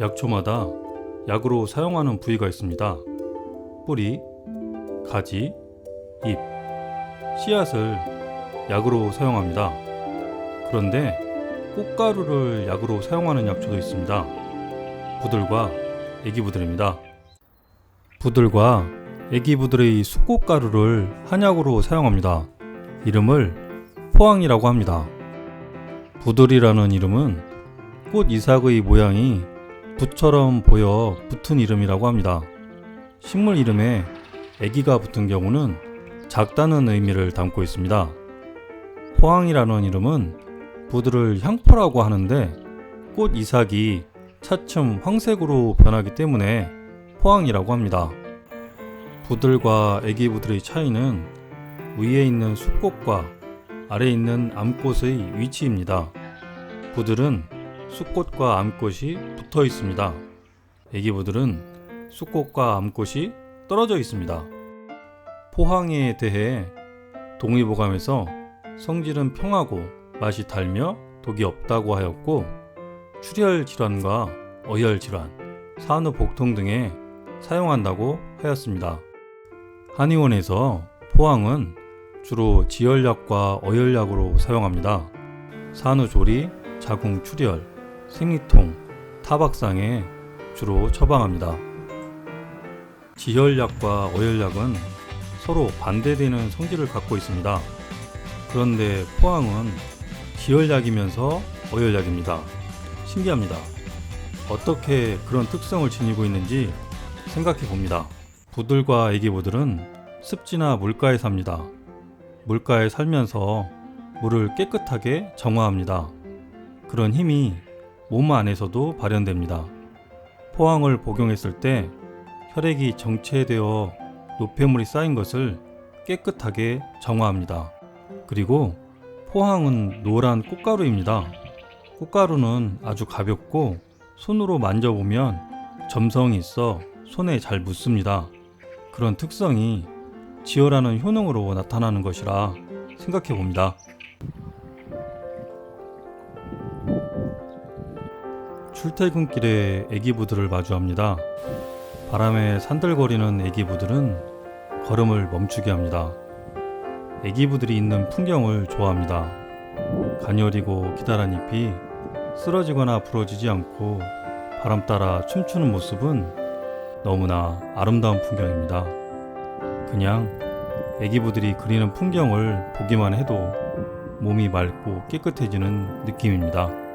약초마다 약으로 사용하는 부위가 있습니다. 뿌리, 가지, 잎, 씨앗을 약으로 사용합니다. 그런데 꽃가루를 약으로 사용하는 약초도 있습니다. 부들과 애기부들입니다. 부들과 애기부들의 수꽃가루를 한약으로 사용합니다. 이름을 포항이라고 합니다. 부들이라는 이름은 꽃 이삭의 모양이 붓처럼 보여 붙은 이름이라고 합니다. 식물 이름에 애기가 붙은 경우는 작다는 의미를 담고 있습니다. 포항이라는 이름은 부들을 향포라고 하는데 꽃 이삭이 차츰 황색으로 변하기 때문에 포항이라고 합니다. 부들과 애기 부들의 차이는 위에 있는 수꽃과 아래에 있는 암꽃의 위치입니다. 부들은 수꽃과 암꽃이 붙어 있습니다. 애기부들은 수꽃과 암꽃이 떨어져 있습니다. 포항에 대해 동의보감에서 성질은 평하고 맛이 달며 독이 없다고 하였고 출혈 질환과 어혈 질환, 산후 복통 등에 사용한다고 하였습니다. 한의원에서 포항은 주로 지혈약과 어혈약으로 사용합니다. 산후조리, 자궁 출혈, 생리통, 타박상에 주로 처방합니다. 지혈약과 어혈약은 서로 반대되는 성질을 갖고 있습니다. 그런데 포항은 지혈약이면서 어혈약입니다. 신기합니다. 어떻게 그런 특성을 지니고 있는지 생각해 봅니다. 부들과 애기부들은 습지나 물가에 삽니다. 물가에 살면서 물을 깨끗하게 정화합니다. 그런 힘이 몸 안에서도 발현됩니다. 포항을 복용했을 때 혈액이 정체되어 노폐물이 쌓인 것을 깨끗하게 정화합니다. 그리고 포항은 노란 꽃가루입니다. 꽃가루는 아주 가볍고 손으로 만져보면 점성이 있어 손에 잘 묻습니다. 그런 특성이 지혈하는 효능으로 나타나는 것이라 생각해 봅니다. 출퇴근길에 애기부들을 마주합니다. 바람에 산들거리는 애기부들은 걸음을 멈추게 합니다. 애기부들이 있는 풍경을 좋아합니다. 가녀리고 기다란 잎이 쓰러지거나 부러지지 않고 바람 따라 춤추는 모습은 너무나 아름다운 풍경입니다. 그냥 애기부들이 그리는 풍경을 보기만 해도 몸이 맑고 깨끗해지는 느낌입니다.